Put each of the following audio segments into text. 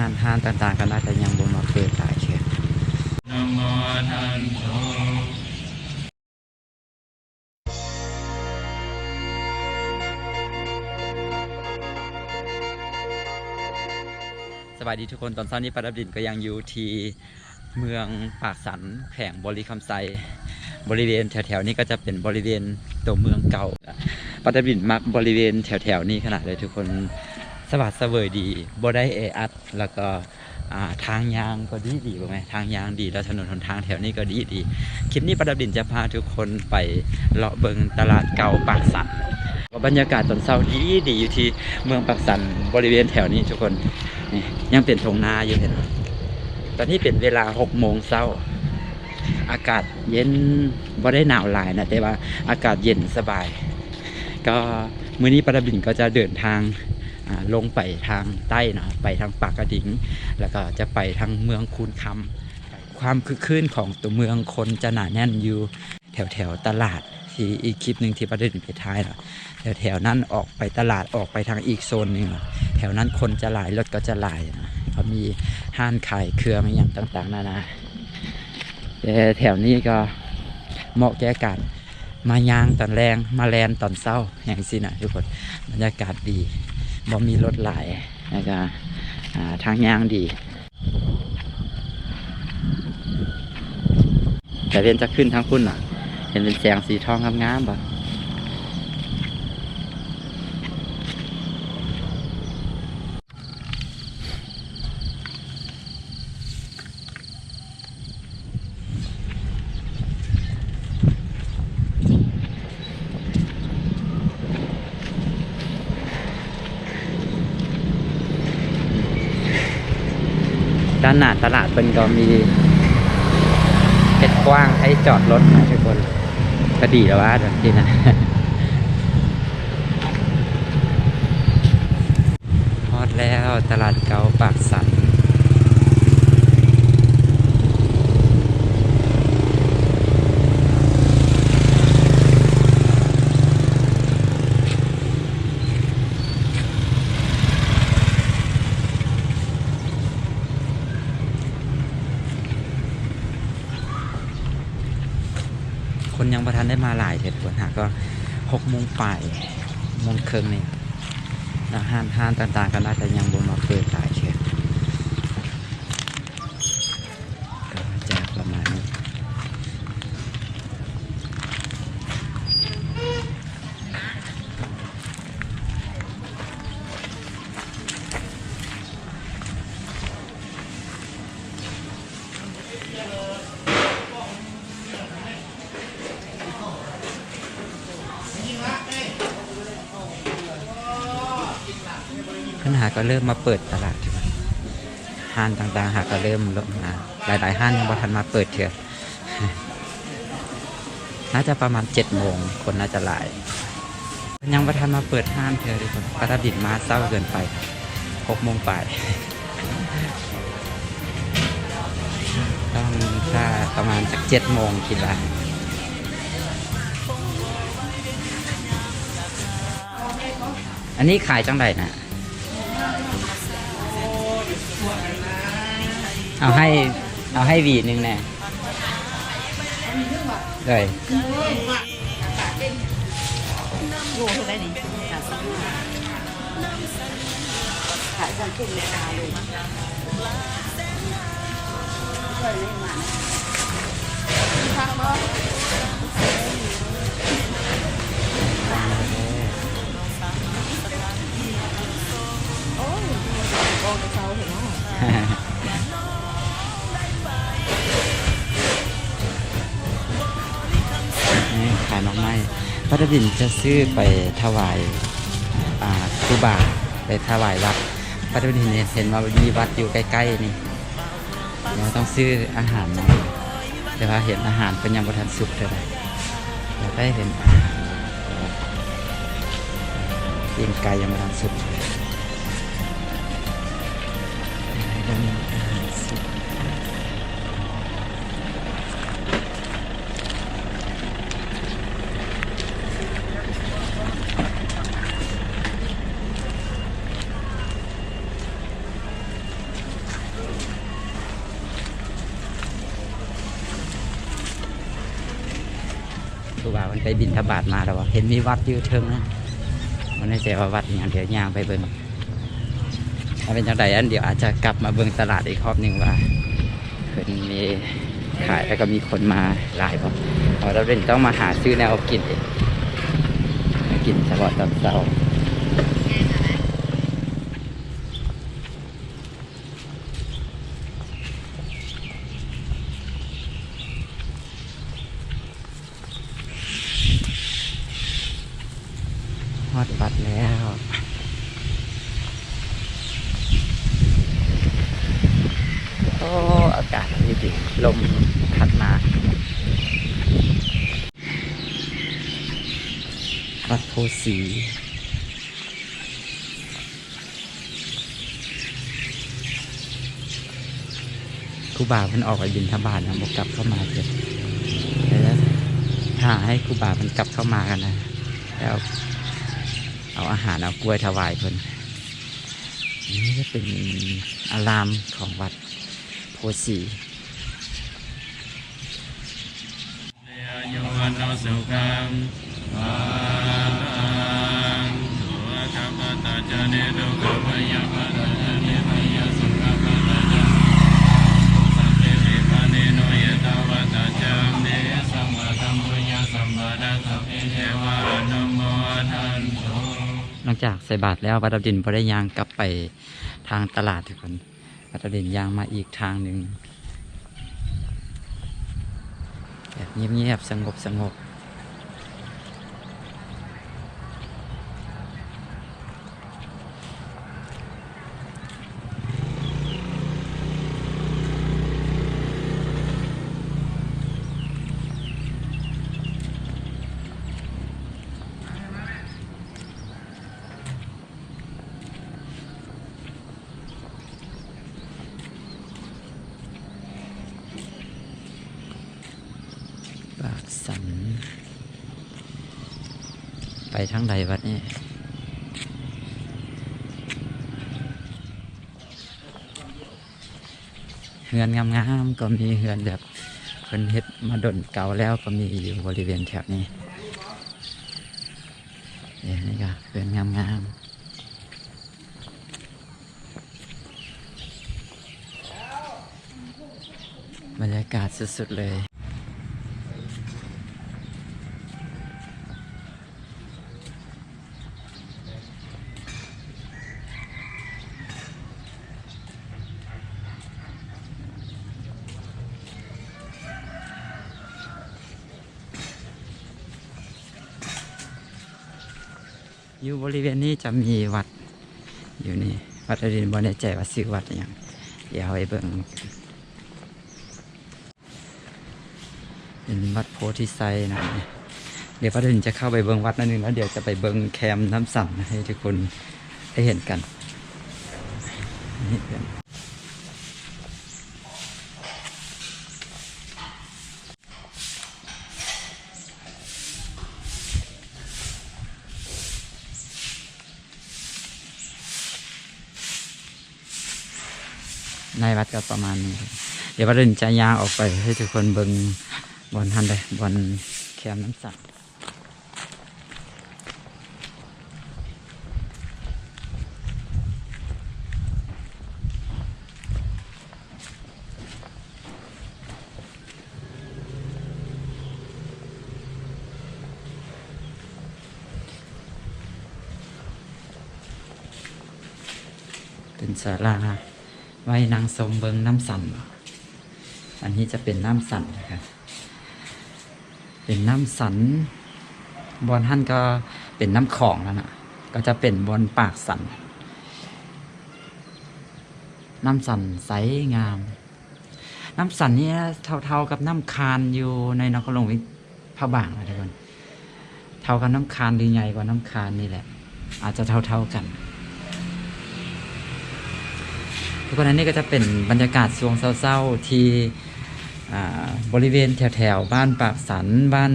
ห้านห้านต่างๆก็น่าจะยังบ่มาเปิดหลายเชือนะโมทันโตสวัสดีทุกคนตอนเช้านี้ปาดับดินก็ยังอยู่ที่เมืองปากสันแข่งบริคำไซบริเวณแถวๆนี้ก็จะเป็นบริเวณตัวเมืองเก่าปาดับดินมักบริเวณแถวๆนี้ขนาดเลยทุกคน สวัสดเสวยดีบ่ได้แออัดแล้วก็ทางยางก็ดีดีป่ไหมทางยางดีแล้วถนนหนทางแถวนี้ก็ดีดีคลิปนี้ปาดับดินจะพาทุกคนไปเลาะเบิงตลาดเก่าปากสันบรรยากาศตอนเช้าดีดีอยู่ที่เมืองปากสันบริเวณแถวนี้ทุกคนนี่ยังเป็นทงนาอยู่เห็นไหมตอนนี้เป็นเวลาหกโมงเช้าอากาศเย็นบ่ได้หนาวหลายนะแต่ว่าอากาศเย็นสบาย ก็มื้อนี้ปาราบินก็จะเดินทาง ลงไปทางใต้เนาะไปทางปากกระดิ่ง แล้วก็จะไปทางเมืองคูนคำความคึกคืนของตัวเมืองคนจะหนาแน่นอยู่แถวแถวตลาดที่อีกคลิปหนึ่งที่ปาราบินไปท้ายเนาะแถวแถวนั้นออกไปตลาดออกไปทางอีกโซนหนึ่งแถวนั้นคนจะหลายรถก็จะหลายนะเขามีห้านขายเครื่องอย่างต่างๆนานาแต่แถวนี้ก็เหมาะแก่การมายางตอนแรงมาแลนตอนเศร้าอย่างสินะทุกคนบรรยากาศดี บ่มีรถไหลแล้วก็ทางยางดี แต่เรียนจะขึ้นทางคุณน่ะ เห็นเป็นแสงสีทองงามๆบ่ ด้านหน้าตลาดเป็นก็มีเป็นกว้างให้จอดรถนะทุกคนก็ดีแล้วว่าแบบนี้นะฮอดแล้วตลาดเก่าปากสัน คนยังป ระทันได้มาหลายเถิดคนหาก็หกโมงป่ายโมงครึ่งนี่แล้วห้านห้านต่างๆ ก็น่าจะยังบนมาเปิดหลายเถิดก็จะประมาณนี้ปัญ หาก็เริ่มมาเปิดตลาดห้านต่างๆหาก็เริ่มลงมาหลายๆห้านยังบ่ทันมาเปิดเถอะน่าจะประมาณเจ็ดโมงคนน่าจะหลาย ยังประทันมาเปิดห้านเธอทุกคนประดินมาเศร้าเกินไปหกโมงไปต้องถ้าประมาณสักเจ็ดโมงคิดว่าอันนี้ขายจังไรนะ เอาให้ เอาให้วีหนึ่งแน่เลยโลเท่าไหร่นี่ห้าสิบขายกันขึ้นราคาเลยช่วยเลยมาพักบ่ พระดบินจะซื้อไปถวายอ่าครูบาไปถวายวัดพระดบินเห็นว่ามีวัดอยู่ใกล้ๆนี่เราต้องซื้ออาหารมาแต่ว่าเห็นอาหารเป็นยังบทันสุกเท่าไหร่เราได้เห็นอาหารยิงไก่ยังบทันสุก มันไปบินทบาทมาแล้วเห็นมีวัดอยู่เทิงนะมันไม่ใช่ว่าวัดอย่างเดียวย่างไปเบิ่งถ้าเป็นจังใดอันเดียวอาจจะกลับมาเบิ่งตลาดอีกรอบหนึ่งว่าเพิ่นมีขายแล้วก็มีคนมาหลายบ่เพราเราเด่นต้องมาหาซื้อแนวกินเองกินเฉพาะตอนเช้าฮอดบัตรแล้ว โอ้ อากาศดีดี ลมพัดมาวัดโพสีครูบาเพิ่นออกไปบินทบาทนะบอกกลับเข้ามาเถอะแล้วหาให้ครูบาเพิ่นกลับเข้ามากันนะแล้วเอาอาหารเอากล้วยถวายเพิ่นนี่ก็เป็นอารามของวัดโพสี อายุนโนสุขังภาลังสุขปตาจเนตุขพยาปตาจเนพยสุขปตาจสัพเพวิปานิโนยตาวตาจัมเนสัมมาสัมพุญญาสัมปะดาสัพเพเทวานุโมทันโตุหลังจากใส่บาตรแล้ววัดดาวดินพอได้ยางกลับไปทางตลาดทุกคนวัดดาวดินยางมาอีกทางหนึ่งแบบ เงียบๆสงบสงบปากสัน ไป ทางใดวัดนี่เฮือนงามๆก็มีเฮือนแบบเพิ่นเฮ็ดมาดนเก่าแล้วก็มีอยู่บริเวณแถบนี้เนี่ยนี่ก็เฮือนงามๆบรรยากาศสุดๆเลย อยู่บริเวณนี้จะมีวัดอยู่นี่วัดอรินบนในใจว่าซื้อวัดอย่างเดี๋ยวไปเบิ่งเป็นวัดโพธิไซนะเดี๋ยววัดอรินจะเข้าไปเบิ้งวัดนั่นนึงแล้วเดี๋ยวจะไปเบิ้งแคมน้ำสั่นให้ทุกคนได้เห็นกันนี่เป็น วัดก็ประมาณนี้เดี๋ยววัดอรินจะยางออกไปให้ทุกคนเบิ่งบอลทันเลยบอลแคมน้ำสั่งเป็นศาลา ไว้นางสมเบิงน้ำสันอันนี้จะเป็นน้ำสันนะครับเป็นน้ำสันบอนท่านก็เป็นน้ำของแล้วนะก็จะเป็นบอนปากสัน น้ำสันใสงาม น้ำสันนี่เท่าๆกับน้ำคานอยู่ในนครหลวงวิพระบางนะทุกคนเท่ากับน้ำคานหรือใหญ่กว่าน้ำคานนี่แหละ อาจจะเท่าๆกัน ทุกคนนี้ก็จะเป็นบรรยากาศช่วงเศร้าๆที่บริเวณแถวๆบ้านปากสันบ้าน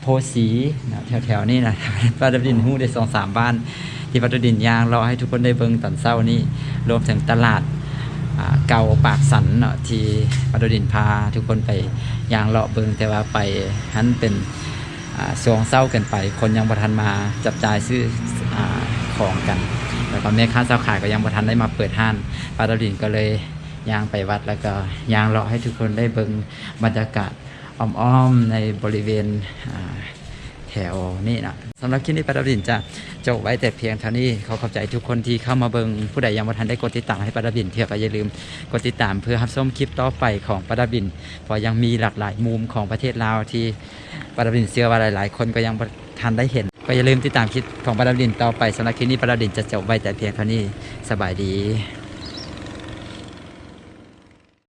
โพสีนะแถวๆนี่นะป้าดดินหู้ได้สองสามบ้าน ที่ป้าดดินยางรอให้ทุกคนได้เบิ่งตอนเศร้านี่รวมถึงตลาดเก่าปากสันเนาะที่ป้าดดินพา ทุกคนไปยางเลาะเบิ่งแต่ว่าไปหันเป็นช่วงเศร้ากินไป คนยังบ่ทันมาจับจ่ายซื้ออของกัน แล้วก็แม่ค้าเจ้าขายก็ยังบ่ทันได้มาเปิดห้านปาดาดินก็เลยย่างไปวัดแล้วก็ย่างเลาะให้ทุกคนได้เบิ่งบรรยากาศอ้อมๆในบริเวณแถวนี่นะสำหรับคลิปนี้ปาดาบินจะจบไว้แต่เพียงเท่านี้เขาขอบใจทุกคนที่เข้ามาเบิงผู้ใดยังไม่ทันได้กดติดตามให้ปาดาบินเที่ยวก็อย่าลืมกดติดตามเพื่อรับชมคลิปต่อไปของปาดาบินเพราะยังมีหลากหลายมุมของประเทศลาวที่ปาดาบินเชื่อว่าหลาย ๆ คนก็ยังบ่ทันได้เห็น ก็อย่าลืมติดตามคลิปของปาดาดินต่อไปสำหรับคลิปนี้ปาดาดินจะจบไว้แต่เพียงเท่านี้สบายดี